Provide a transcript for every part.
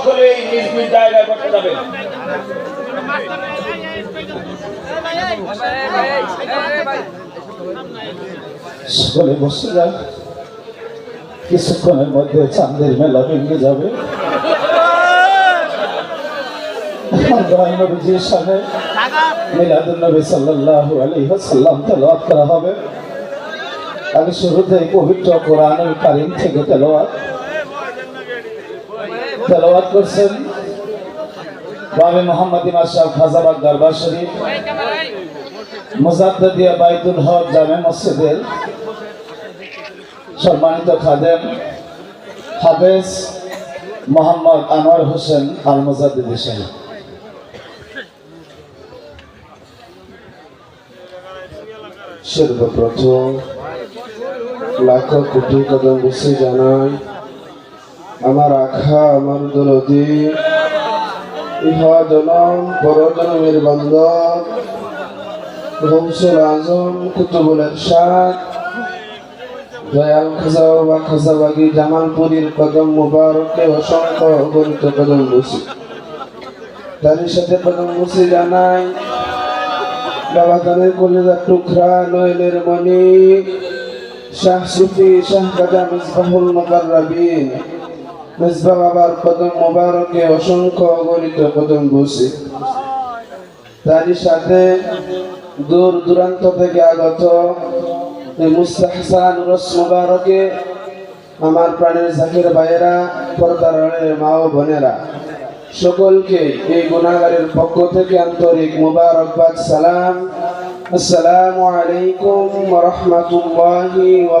সকলেই নিজ নিজ জায়গায় বসে যাবেন সকলে বসে যান। কিছুক্ষণের মধ্যে চাঁদের মেলা ভেঙে যাবে। তেলাওয়াত করা হবে। আমি শুরুতে পবিত্র কোরআনুল থেকে তেলাওয়াত। তেলাওয়াত করছেন। বাবে মোহাম্মদ ইমাম সাহেব খাজাবাগ দরবার শরীফ। মুজাদ্দিয়া বাইতুল হক জামে মসজিদের সম্মানিত খাদেম হাফেজ মোহাম্মদ আনোয়ার হোসেন আল মুজাদ্দিদি সাহেব। সর্বপ্রথম লাখ কোটি কদম বেশি জানাই। আমার আখা, আমার দরদি। ইহা জনম পরজনমের বান্ধব গৌসুল আজম, কুতুবুল এরশাদ। দয়াল খাজা খাজাবাগি, জামালপুরীর কদম মুবারকে অসংখ্য অগণিত কদম বসি তারই সাথে কদম বসি জানাই। বাবা তাদের কলেজার টুকরা নয়নের মণি। শাহ সুফি, শাহ গাজা মিসবাহুল বাবার কদম মোবারকে অসংখ্য অগণিত কদম বসে তারই সাথে দূর দূরান্ত থেকে আগত মুস্তাহসান মুবারকে আমার প্রাণের জাকির ভাইয়েরা, পর্দার মা ও বোনেরা, সকলকে এই গুণাগারের পক্ষ থেকে আন্তরিক মুবারকবাদ, সালাম। আসসালামু আলাইকুম রাহমাতুল্লাহি ওয়া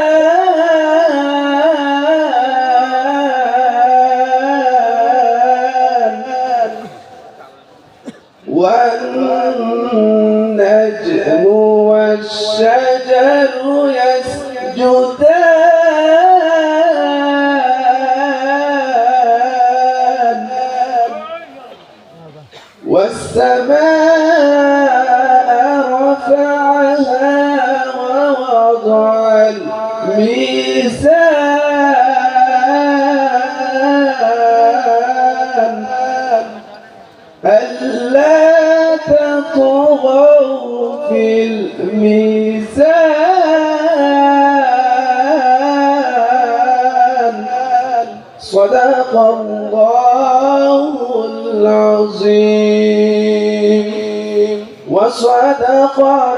والنجم والشجر يسجدان. والسماء رفعها ووضع الميزان. في الميزان. صدق الله العظيم. وصدق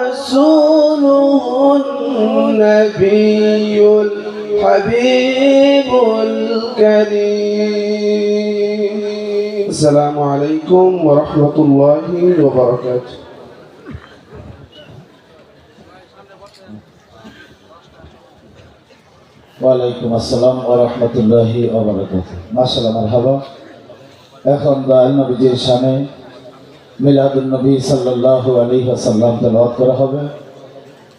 رسوله النبي الحبيب الكريم. السلام عليكم ورحمة الله وبركاته ওয়ালাইকুম আসসালাম ওয়া রাহমাতুল্লাহি ওয়া বারাকাতুহু মাশাআল্লাহ মারহাবা এখন দয়াল নবীজির শানে মিলাদুন নবী সাল্লাল্লাহু আলাইহি ওয়াসাল্লাম তেলাওয়াত করা হবে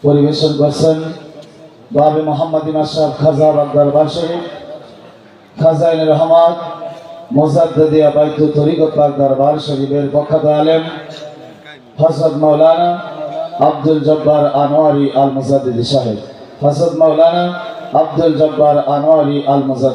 পরিবেশন করছেন বাবে মোহাম্মদ ইমাম খাজা বাগদার বাসরী খাজাইন রহমান মোজাদ্দিয়া বাইতু তরিকত পাক দরবার শরীফের পক্ষত আলেম, হযরত মাওলানা আব্দুল জব্বার আনোয়ারি আল মুজাদ্দিদি সাহেব। হযরত মাওলানা আব্দুল জব্বার আনোয়ারি আল মুজাদ্দিদ